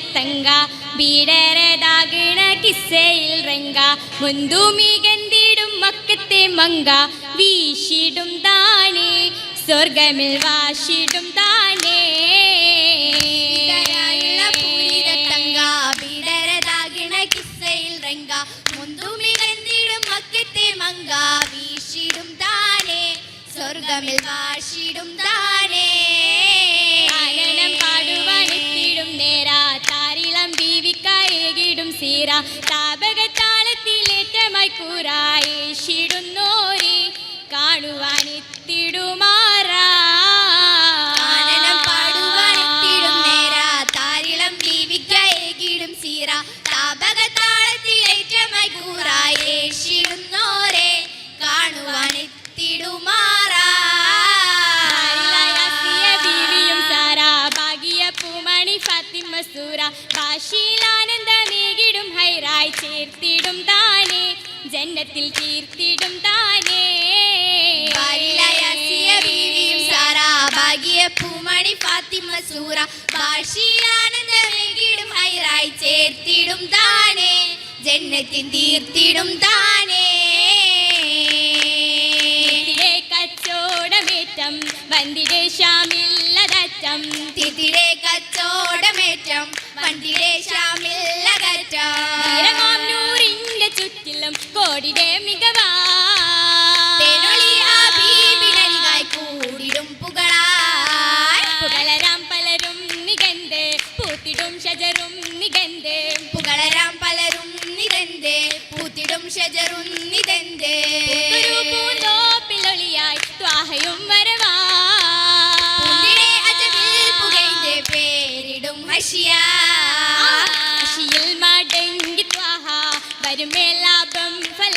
പൂരിതത്തങ്ക ബീഡരതാകണ കിസ്സയിൽ രംഗ മുന്തു മികന്തിടും മക്കത്തെ മങ്ക വീശിടും താനേ സ്വർഗമിൽ വാശിടും താനേ കിസ്സയിൽ രംഗ. മുന്തുമികന്തിടും മക്കത്തെ മങ്ക, വീശിടും താനേ, സ്വർഗമിൽ വാശിടും ബീവിക്കായേകിടും സീര താപകത്താളത്തിലേറ്റമായി കൂറായേഷിടുന്നോരെ കാണുവാനെത്തിടുമാറാ ജന്നത്തിൽ തീർത്തിടും താനേ. പൂമണി ഫാത്തിമ സൂറ. ഭാഷിയാനന്ദമേകിടും ഹൈറായി ചേർത്തിടും താനേ. ജന്നത്തിൻ തീർത്തിടും താനേ. കച്ചോടമേറ്റം വന്തിരെ ശ്യാമില്ലതറ്റം. തിതിരെ കച്ചോടമേറ്റം വന്തിരെ ശ്യാമില്ലകറ്റം കോടിയുടെ മികവാ. കൂടിടും പുകളായി പുകളരാം പലരും നികന്ത് പൂത്തിടും ഷജറും നികന്ത് പുകളരാം പലരും നിതന്തേ പൂത്തിടും ഷജറും നിതന്തേ ഒരു പൂന്തോപ്പിലൊളിയായി ത്വാഹയും വരവാ. പൂന്തിരെ അജബിൽ പുകൈന്റെ പേരിടും ഹഷിയാ. മടങ്ങി ത്വാഹ വരുമേ ലാഭം ഫലാഹ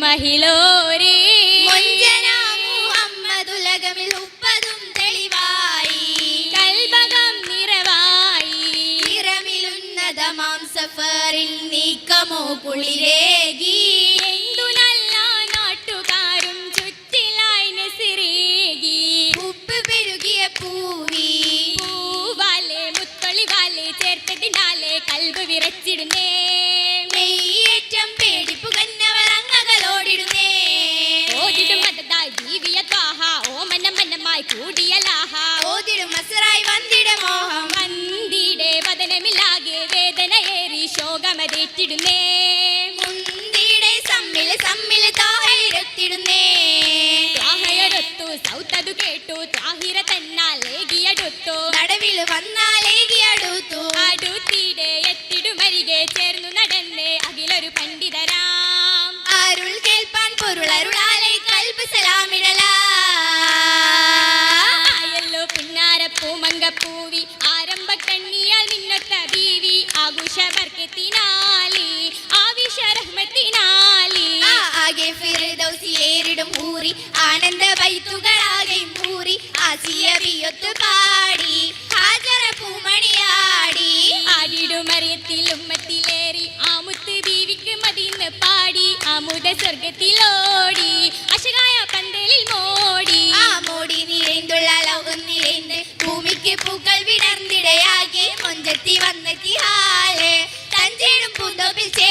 മഹിളോരേ. മൊഞ്ചനാ മുഹമ്മദുലകമിൽ ഉപ്പതും തെളിവായി. കൽബകം നിറവായി. നിറമിലുന്നതമാം സഫറിൽ നീക്കമോ കുളിരേകി. വേദനയേറി മുന്തിടെ സമ്മിൽ സമ്മിൽ സമ്മിൽ താഹയടുത്തു സൗത്തതു കേട്ടു താഹിര തന്നാൽ ഏകിയടുത്തു നടുവിൽ വന്നാലേകി അടുത്തു അടുത്തിടെ വീടും ഊറി ആനന്ദ വൈത്തുകളാകെയും ഊറി ആസിയ ബിയൊത്ത് പാടി. ഹാജറ പൂമണിയാടി. ആടിടുമറിയത്തിലുമ്മത്തിലേറി ആമുത്ത് ബീവിക്ക് മതിന്ന് പാടി. ആമുദ സ്വർഗത്തിലോടി അശകായ പന്തലിൽ മോടി. ആ മോടി നിറൈന്തുള്ള ലോകം നിറൈന്ത് ഭൂമിക്ക് പൂക്കൾ വിടർന്നിടയാകി. മൊഞ്ചത്തി വന്നെത്തി ഹാലെ തഞ്ചിടും പൂന്തോപ്പിൽ ചേ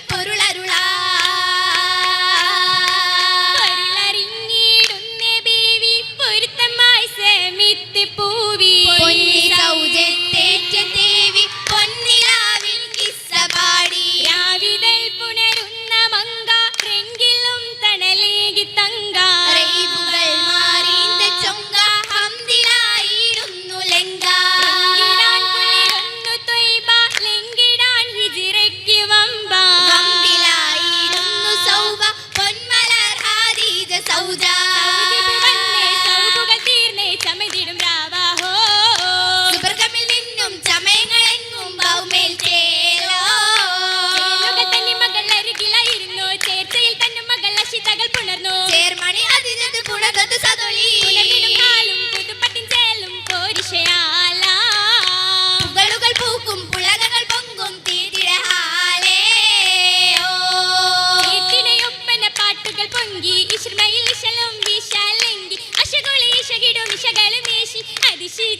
শিখ